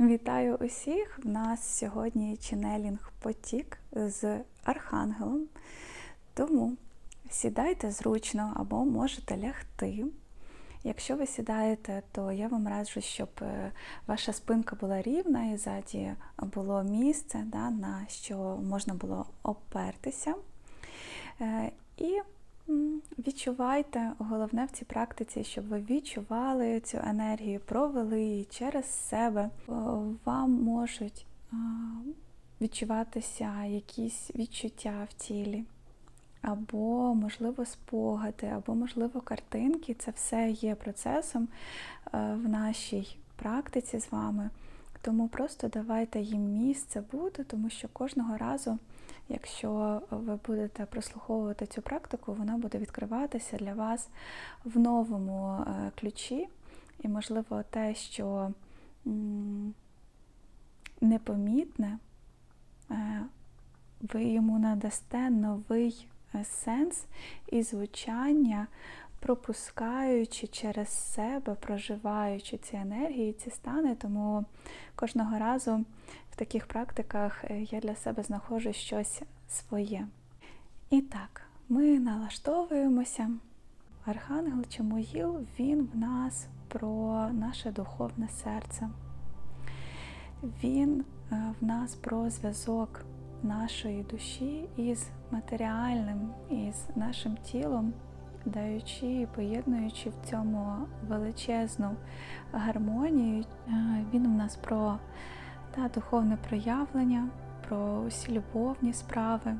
Вітаю усіх! В нас сьогодні ченелінг потік з архангелом. Тому сідайте зручно або можете лягти. Якщо ви сідаєте, то я вам раджу, щоб е, ваша спинка була рівна і ззаді було місце, да, на що можна було опертися. Е, І відчувайте, головне в цій практиці, щоб ви відчували цю енергію, провели її через себе. Е, Вам можуть відчуватися якісь відчуття в тілі, або, можливо, спогади, або, можливо, картинки. Це все є процесом е, в нашій практиці з вами. Тому просто давайте їм місце бути, тому що кожного разу, якщо ви будете прослуховувати цю практику, вона буде відкриватися для вас в новому е, ключі. І, можливо, те, що непомітне, е, ви йому надасте новий е, сенс і звучання, пропускаючи через себе, проживаючи ці енергії, ці стани. Тому кожного разу в таких практиках е, я для себе знаходжу щось своє. І так, ми налаштовуємося. Архангел Чемоїл, він в нас про наше духовне серце. Він е, в нас про зв'язок нашої душі із матеріальним, із нашим тілом, даючи і поєднуючи в цьому величезну гармонію. Е, Він в нас про та, духовне проявлення, про усі любовні справи,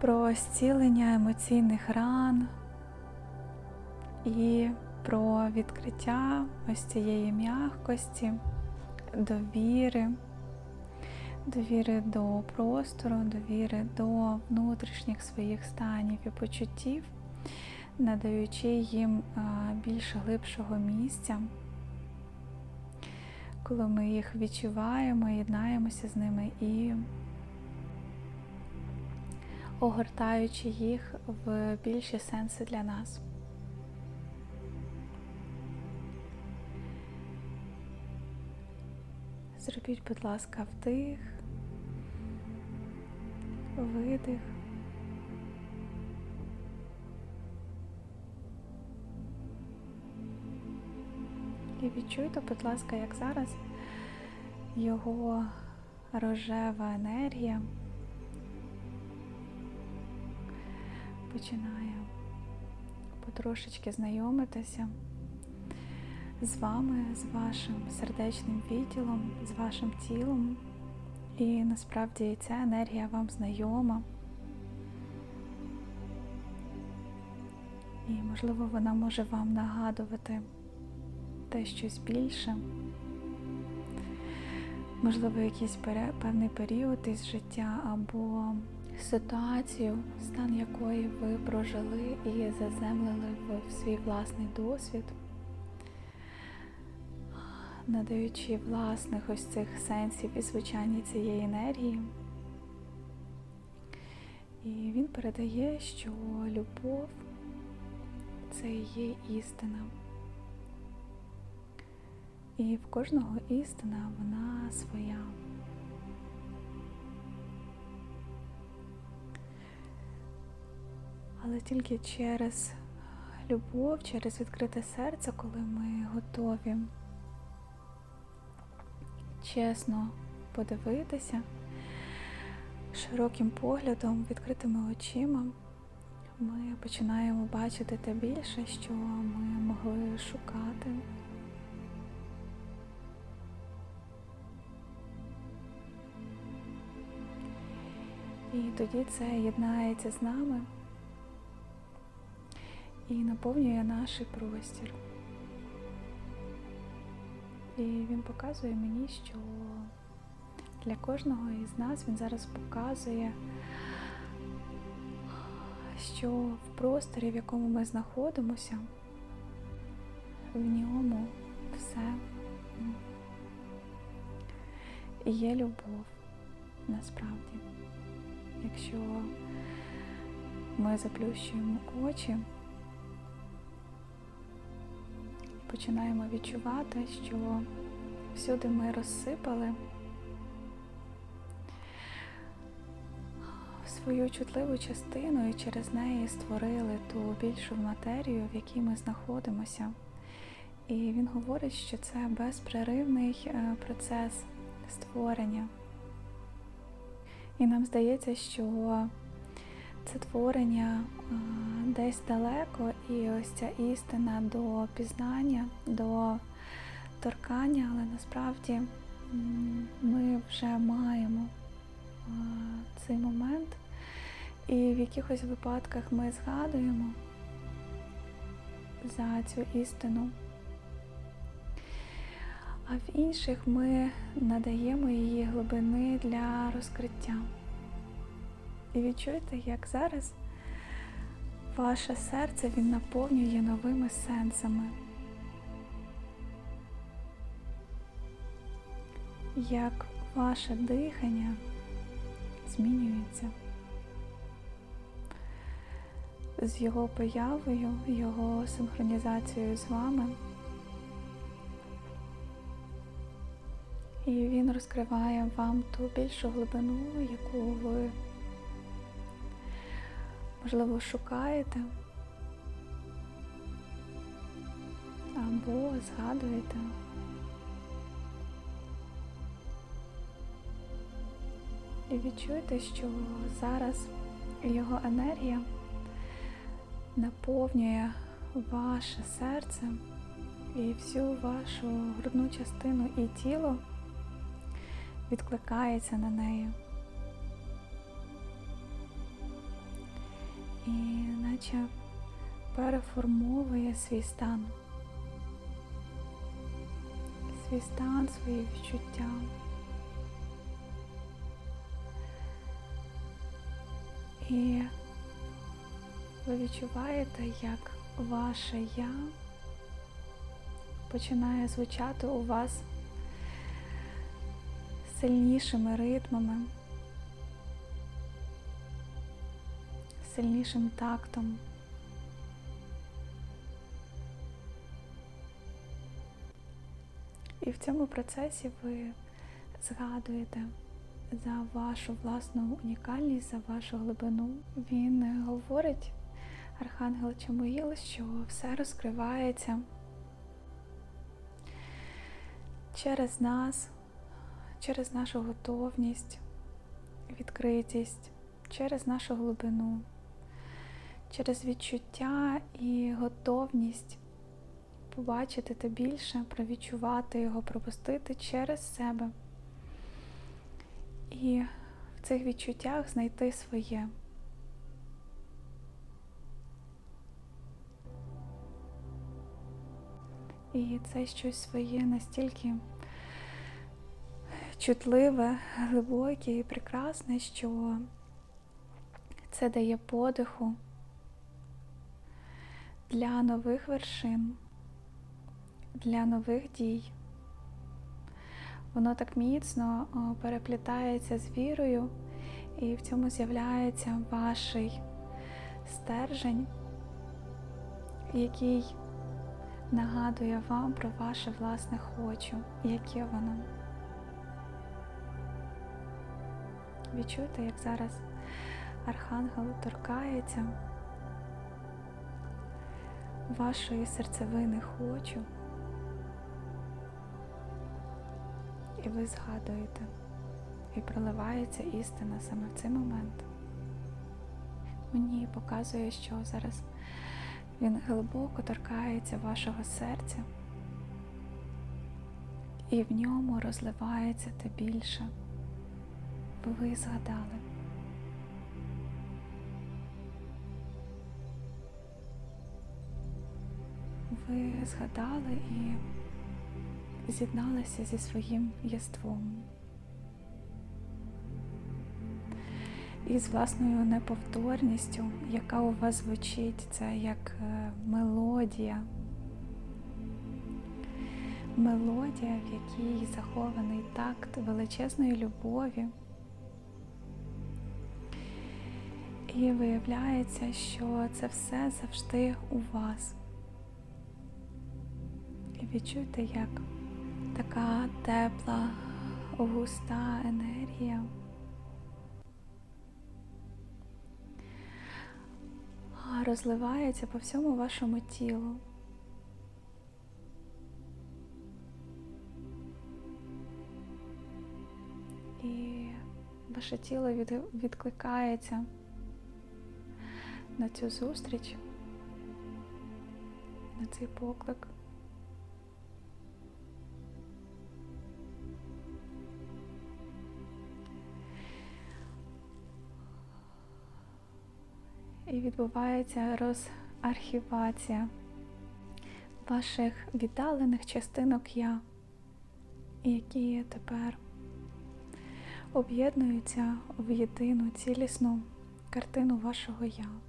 про зцілення емоційних ран і про відкриття ось цієї м'якості, довіри, довіри до простору, довіри до внутрішніх своїх станів і почуттів, надаючи їм більш глибшого місця. Коли ми їх відчуваємо, єднаємося з ними і огортаючи їх в більші сенси для нас. Зробіть, будь ласка, вдих, видих. І відчуйте, будь ласка, як зараз його рожева енергія починає потрошечки знайомитися з вами, з вашим сердечним відділом, з вашим тілом. І насправді ця енергія вам знайома. І, можливо, вона може вам нагадувати те щось більше. Можливо, якийсь певний період із життя або ситуацію, стан якої ви прожили і заземлили в свій власний досвід надаючи власних ось цих сенсів і звучання цієї енергії. І він передає, що любов це і є істина. І в кожного істина вона своя. Але тільки через любов, через відкрите серце, коли ми готові чесно подивитися широким поглядом, відкритими очима, ми починаємо бачити те більше, що ми могли шукати. І тоді це єднається з нами і наповнює наш простір. І він показує мені, що для кожного із нас він зараз показує, що в просторі, в якому ми знаходимося, в ньому все є любов насправді. Якщо ми заплющуємо очі, починаємо відчувати, що всюди ми розсипали свою чутливу частину і через неї створили ту більшу матерію, в якій ми знаходимося. І він говорить, що це безперервний е, процес створення. І нам здається, що це творення е, десь далеко, і ось ця істина до пізнання, до торкання, але насправді ми вже маємо е, цей момент, і в якихось випадках ми згадуємо за цю істину. А в інших ми надаємо її глибини для розкриття. І відчуйте, як зараз ваше серце він наповнює новими сенсами. Як ваше дихання змінюється з його появою, його синхронізацією з вами. І він розкриває вам ту більшу глибину, яку ви, можливо, шукаєте або згадуєте. І відчуйте, що зараз його енергія наповнює ваше серце і всю вашу грудну частину і тіло відкликається на неї. І наче переформовує свій стан, свій стан, свої відчуття. І ви відчуваєте, як ваше я починає звучати у вас сильнішими ритмами, сильнішим тактом. І в цьому процесі ви згадуєте за вашу власну унікальність, за вашу глибину. Він говорить, Архангел Чамуїл, що все розкривається через нас, через нашу готовність, відкритість, через нашу глибину, через відчуття і готовність побачити те більше, провідчувати його, пропустити через себе. І в цих відчуттях знайти своє. І це щось своє настільки чутливе, глибоке і прекрасне, що це дає подиху для нових вершин, для нових дій. Воно так міцно переплітається з вірою, і в цьому з'являється ваш стержень, який нагадує вам про ваше власне хочу, яке воно. Відчуйте, як зараз архангел торкається вашої серцевини хочу. І ви згадуєте, і проливається істина саме в цей момент. Мені показує, що зараз він глибоко торкається вашого серця, і в ньому розливається те більше. Ви згадали. Ви згадали і з'єдналися зі своїм єством. І з власною неповторністю, яка у вас звучить, це як е, мелодія. Мелодія, в якій захований такт величезної любові. І виявляється, що це все завжди у вас. І відчуйте, як така тепла, густа енергія. Розливається по всьому вашому тілу. І ваше тіло відкликається на цю зустріч, на цей поклик. І відбувається розархівація ваших віддалених частинок я, які тепер об'єднуються в єдину цілісну картину вашого я.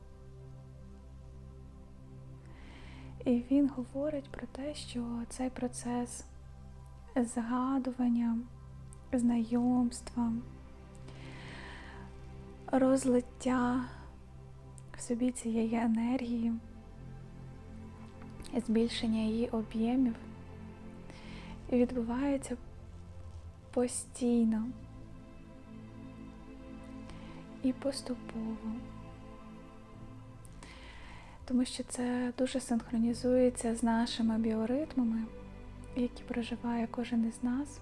І він говорить про те, що цей процес згадування, знайомства, розлиття в собі цієї енергії, збільшення її об'ємів відбувається постійно і поступово, тому що це дуже синхронізується з нашими біоритмами, які проживає кожен із нас.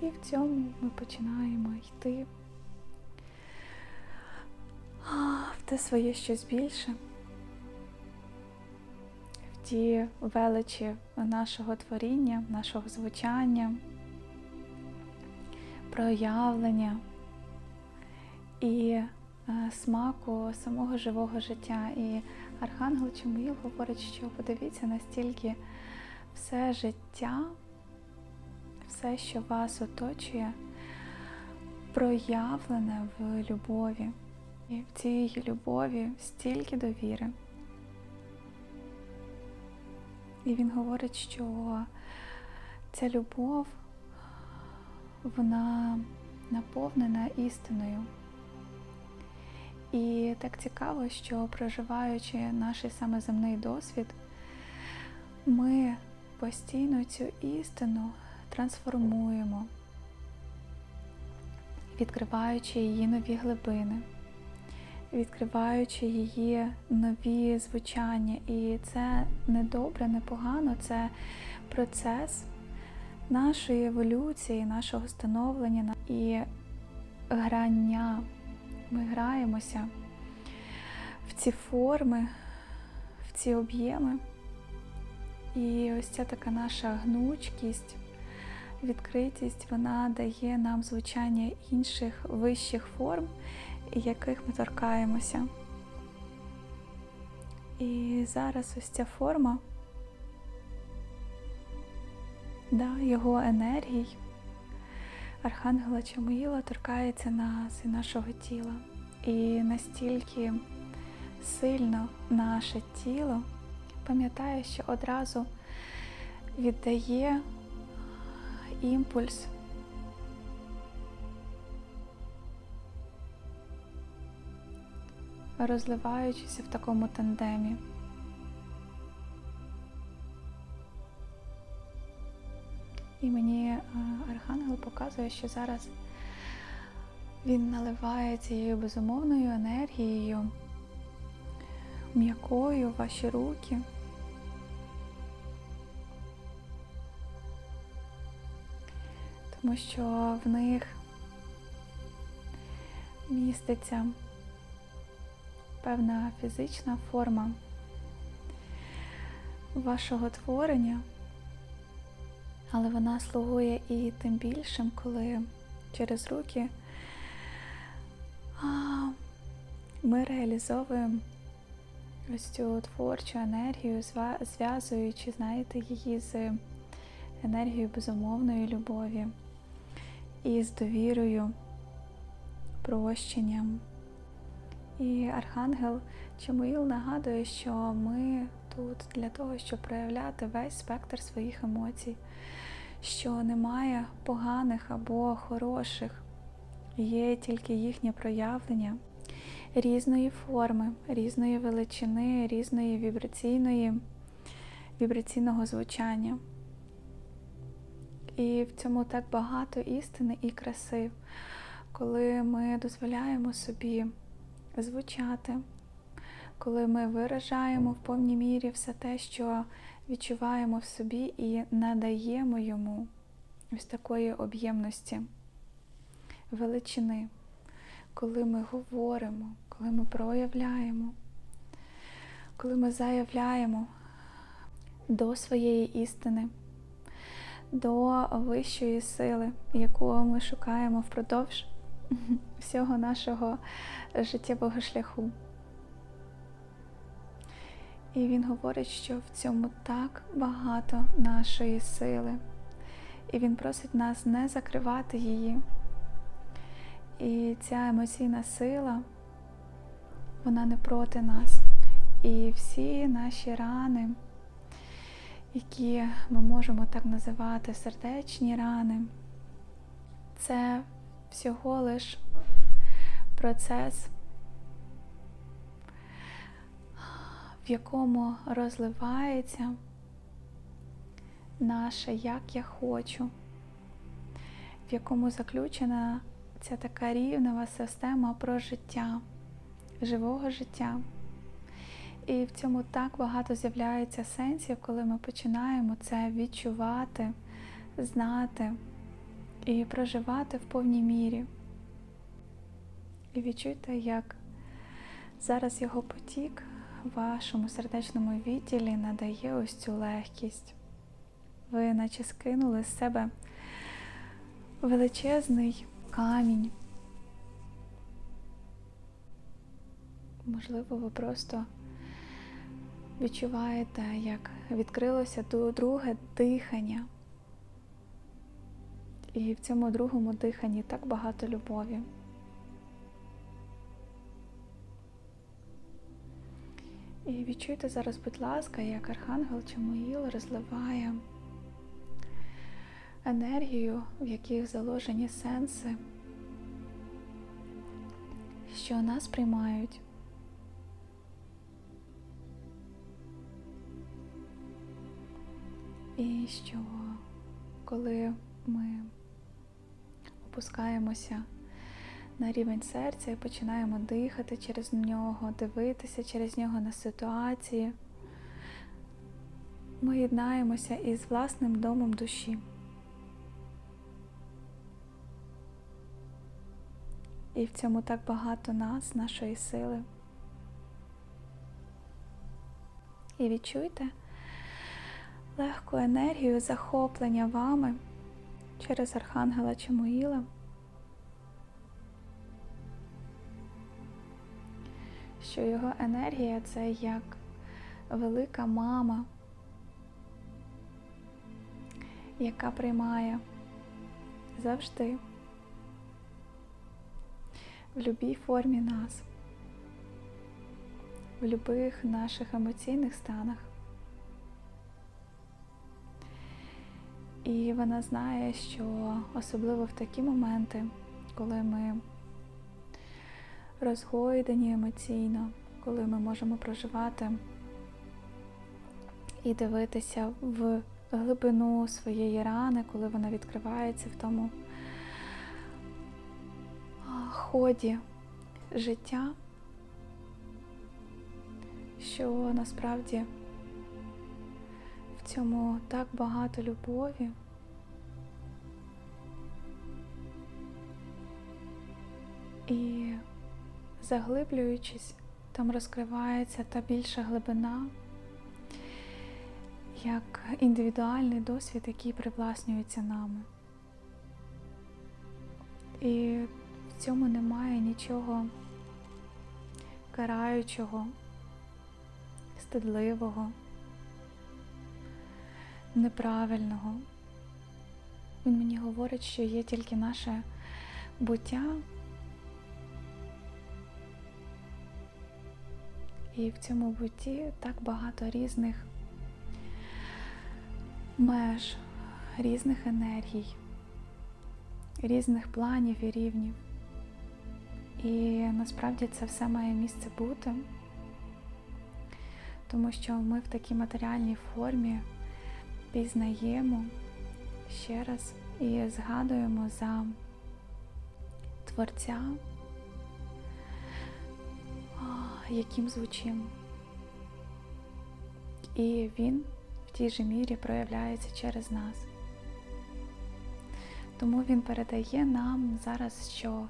І в цьому ми починаємо йти в те своє щось більше, в ті величі нашого творіння, нашого звучання, проявлення і е, смаку самого живого життя. І Архангел Чомуїл говорить, що подивіться настільки все життя все, що вас оточує, проявлене в любові. І в цій любові стільки довіри. І він говорить, що ця любов, вона наповнена істиною. І так цікаво, що проживаючи наш саме земний досвід, ми постійно цю істину трансформуємо, відкриваючи її нові глибини, відкриваючи її нові звучання. І це не добре, не погано, це процес нашої еволюції, нашого становлення і грання. Ми граємося в ці форми, в ці об'єми. І ось ця така наша гнучкість відкритість вона дає нам звучання інших вищих форм, яких ми торкаємося. І зараз ось ця форма да, його енергій, Архангела Чамуїла торкається нас і нашого тіла. І настільки сильно наше тіло пам'ятає, що одразу віддає імпульс. Розливаючися в такому тандемі. І мені е, Архангел показує, що зараз він наливає цією безумовною енергією, м'якою ваші руки. тому що в них міститься певна фізична форма вашого творення, але вона слугує і тим більшим, коли через руки ми реалізовуємо ось цю творчу енергію, зв'язуючи, знаєте, її з енергією безумовної любові і з довірою, прощенням. І Архангел Чамуїл нагадує, що ми тут для того, щоб проявляти весь спектр своїх емоцій, що немає поганих або хороших, є тільки їхнє проявлення. різної форми, різної величини, різної вібраційної, вібраційного звучання. І в цьому так багато істини і краси, коли ми дозволяємо собі звучати, коли ми виражаємо в повній мірі все те, що відчуваємо в собі, і надаємо йому ось такої об'ємності, величини, коли ми говоримо, коли ми проявляємо, коли ми заявляємо до своєї істини, до вищої сили, яку ми шукаємо впродовж всього нашого життєвого шляху. І він говорить, що в цьому так багато нашої сили. І він просить нас не закривати її. І ця емоційна сила, вона не проти нас. І всі наші рани, які ми можемо так називати сердечні рани, це всього лиш процес, в якому розливається наше як я хочу, в якому заключена ця така рівнева система про життя, живого життя. І в цьому так багато з'являється сенсів, коли ми починаємо це відчувати, знати і проживати в повній мірі. І відчуйте, як зараз його потік вашому сердечному відділі надає ось цю легкість. Ви наче скинули з себе величезний камінь. Можливо, ви просто відчуваєте, як відкрилося друге дихання. І в цьому другому диханні так багато любові. І відчуйте зараз, будь ласка, як Архангел Чамуїл розливає енергію, в яких заложені сенси, що нас приймають. І що коли ми опускаємося на рівень серця і починаємо дихати через нього, дивитися через нього на ситуації, ми єднаємося із власним домом душі. І в цьому так багато нас, нашої сили. І відчуйте легку енергію захоплення вами через Архангела Чемуїла. Що його енергія це як велика мама, яка приймає завжди в будь-якій формі нас, в будь-яких наших емоційних станах. І вона знає, що особливо в такі моменти, коли ми розгойдені емоційно, коли ми можемо проживати і дивитися в глибину своєї рани, коли вона відкривається в тому ході життя, що насправді в цьому так багато любові. І заглиблюючись, там розкривається та більша глибина, як індивідуальний досвід, який привласнюється нами. І в цьому немає нічого караючого, стидливого, неправильного. Він мені говорить, що є тільки наше буття. І в цьому бутті так багато різних меж, різних енергій, різних планів і рівнів. І насправді це все має місце бути, тому що ми в такій матеріальній формі пізнаємо ще раз і згадуємо за Творця, яким звучимо. І він в тій же мірі проявляється через нас. Тому він передає нам зараз, що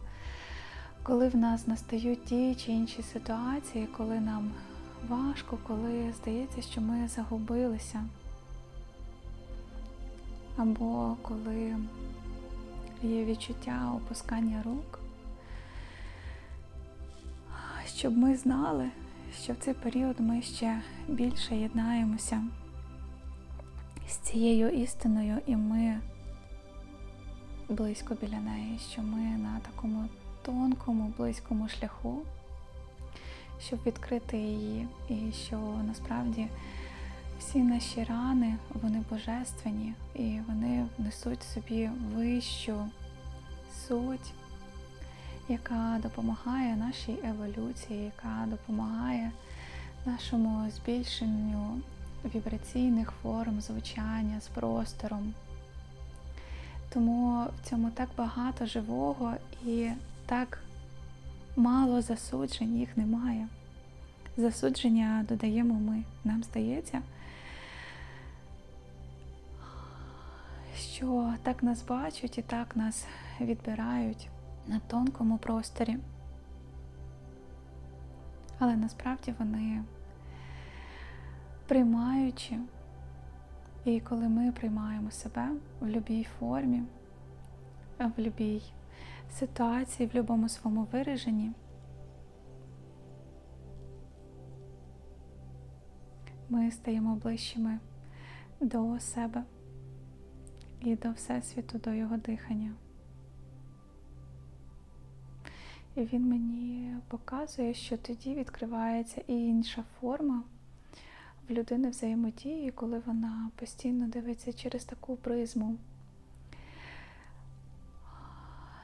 коли в нас настають ті чи інші ситуації, коли нам важко, коли здається, що ми загубилися, або коли є відчуття опускання рук, щоб ми знали, що в цей період ми ще більше єднаємося з цією істиною, і ми близько біля неї, що ми на такому тонкому, близькому шляху, щоб відкрити її, і що насправді всі наші рани, вони божественні, і вони несуть собі вищу суть, яка допомагає нашій еволюції, яка допомагає нашому збільшенню вібраційних форм звучання з простором. Тому в цьому так багато живого і так мало засуджень, їх немає. Засудження додаємо ми. Нам здається, що так нас бачать і так нас відбирають на тонкому просторі. Але насправді вони приймаючи, і коли ми приймаємо себе в будь-якій формі, в будь-якій ситуації, в будь-якому своєму вираженні, ми стаємо ближчими до себе і до Всесвіту, до його дихання. І він мені показує, що тоді відкривається і інша форма в людини взаємодії, коли вона постійно дивиться через таку призму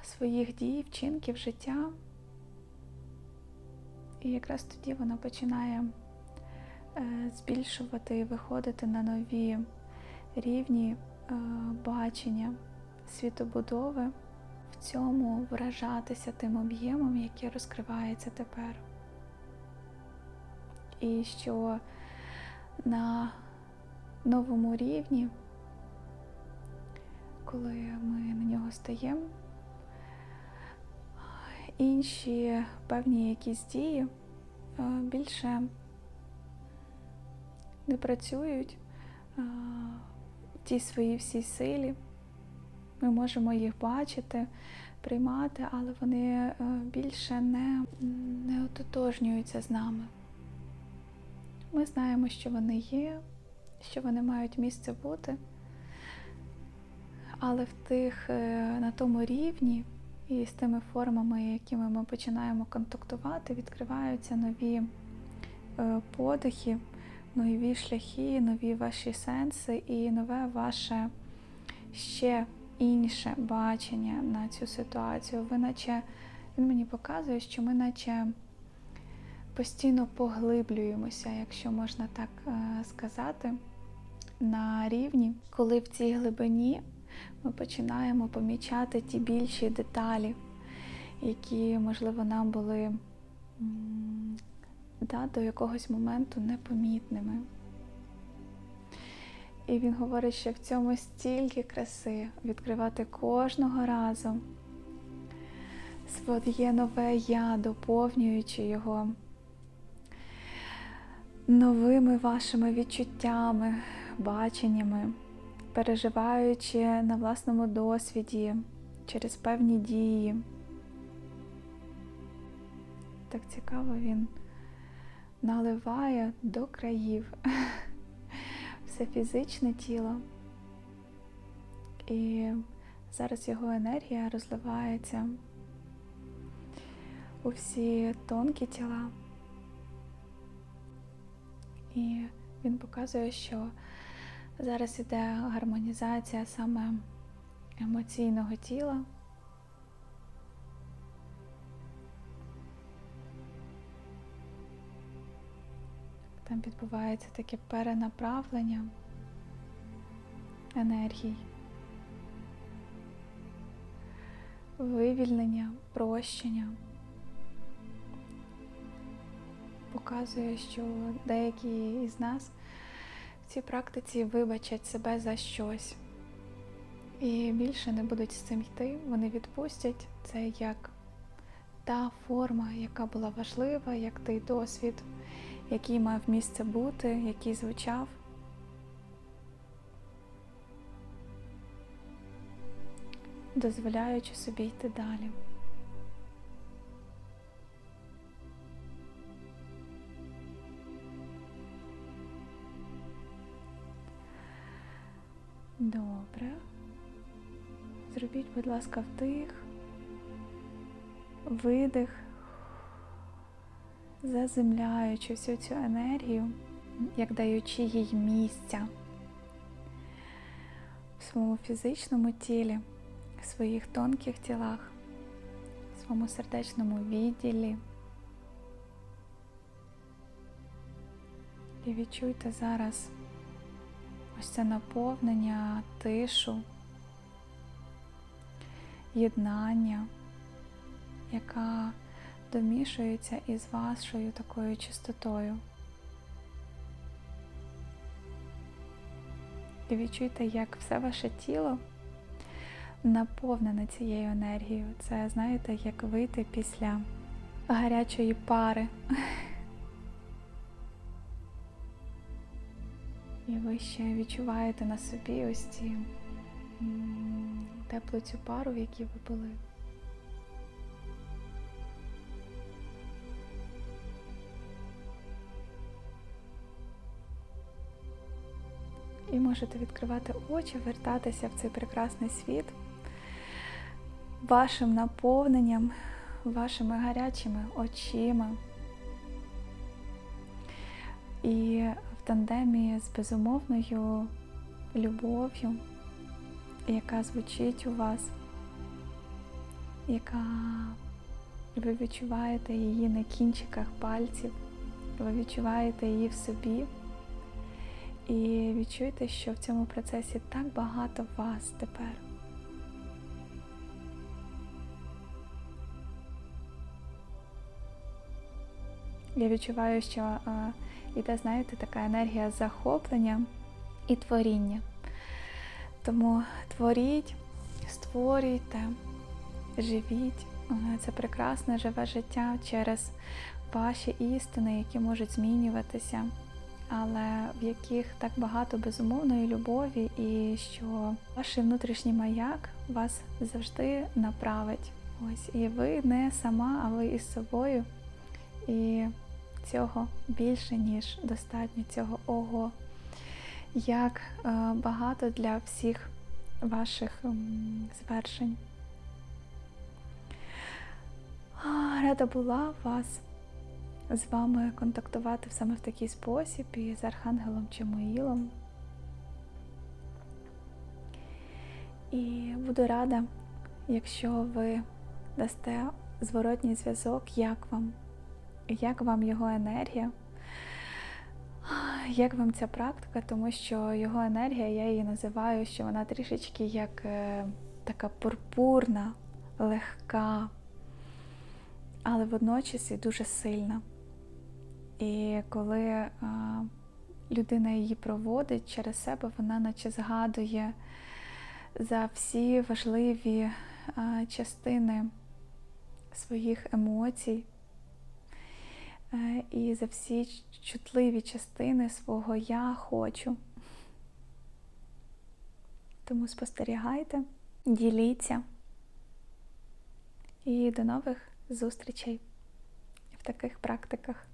своїх дій, вчинків, життя. І якраз тоді вона починає е, збільшувати і виходити на нові рівні е, бачення світобудови, цьому вражатися тим об'ємом, який розкривається тепер. І що на новому рівні, коли ми на нього стаємо, інші певні якісь дії е, більше не працюють е, в тій своїй всій силі. Ми можемо їх бачити, приймати, але вони е, більше не, не ототожнюються з нами. Ми знаємо, що вони є, що вони мають місце бути, але в тих, на тому рівні і з тими формами, якими ми починаємо контактувати, відкриваються нові подихи, нові шляхи, нові ваші сенси і нове ваше ще інше бачення на цю ситуацію. Ви наче він мені показує, що ми наче постійно поглиблюємося, якщо можна так сказати, на рівні, коли в цій глибині ми починаємо помічати ті більші деталі, які, можливо, нам були да, до якогось моменту непомітними. І він говорить, що в цьому стільки краси відкривати кожного разу своє нове я, доповнюючи його новими вашими відчуттями, баченнями, переживаючи на власному досвіді через певні дії. Так цікаво він наливає до країв все фізичне тіло. І зараз його енергія розливається у всі тонкі тіла. І він показує, що зараз іде гармонізація саме емоційного тіла. Там відбувається таке перенаправлення енергій, вивільнення, прощення. Показує, що деякі із нас в цій практиці вибачать себе за щось. І більше не будуть з цим йти, вони відпустять це як та форма, яка була важлива, як той досвід, який мав місце бути, який звучав. дозволяючи собі йти далі. Добре. Зробіть, будь ласка, вдих, видих, заземляючи всю цю енергію, як даючи їй місця в своєму фізичному тілі, в своїх тонких тілах, в своєму сердечному відділі. І відчуйте зараз ось це наповнення, тишу, єднання, яка домішується із вашою такою чистотою. І відчуйте, як все ваше тіло наповнене цією енергією. Це, знаєте, як вийти після гарячої пари. І ви ще відчуваєте на собі ось ці теплу цю пару, в якій ви були. Можете відкривати очі, вертатися в цей прекрасний світ вашим наповненням, вашими гарячими очима. І в тандемі з безумовною любов'ю, яка звучить у вас, яка ви відчуваєте її на кінчиках пальців, ви відчуваєте її в собі. І відчуйте, що в цьому процесі так багато вас тепер. Я відчуваю, що йде, знаєте, така енергія захоплення і творіння. Тому творіть, створюйте, живіть. Це прекрасне живе життя через ваші істини, які можуть змінюватися, але в яких так багато безумовної любові, і що ваш внутрішній маяк вас завжди направить. Ось, і ви не сама, а ви із собою. І цього більше, ніж достатньо цього ого. Як е, багато для всіх ваших звершень. Рада була вас з вами контактувати саме в такий спосіб і з Архангелом Чемоїлом. І буду рада, якщо ви дасте зворотній зв'язок, як вам як вам його енергія, як вам ця практика, тому що його енергія, я її називаю, що вона трішечки як е, така пурпурна, легка, але водночас і дуже сильна. І коли е, людина її проводить через себе, вона наче згадує за всі важливі е, частини своїх емоцій. Е, і за всі чутливі частини свого я хочу. Тому спостерігайте, діліться і до нових зустрічей в таких практиках.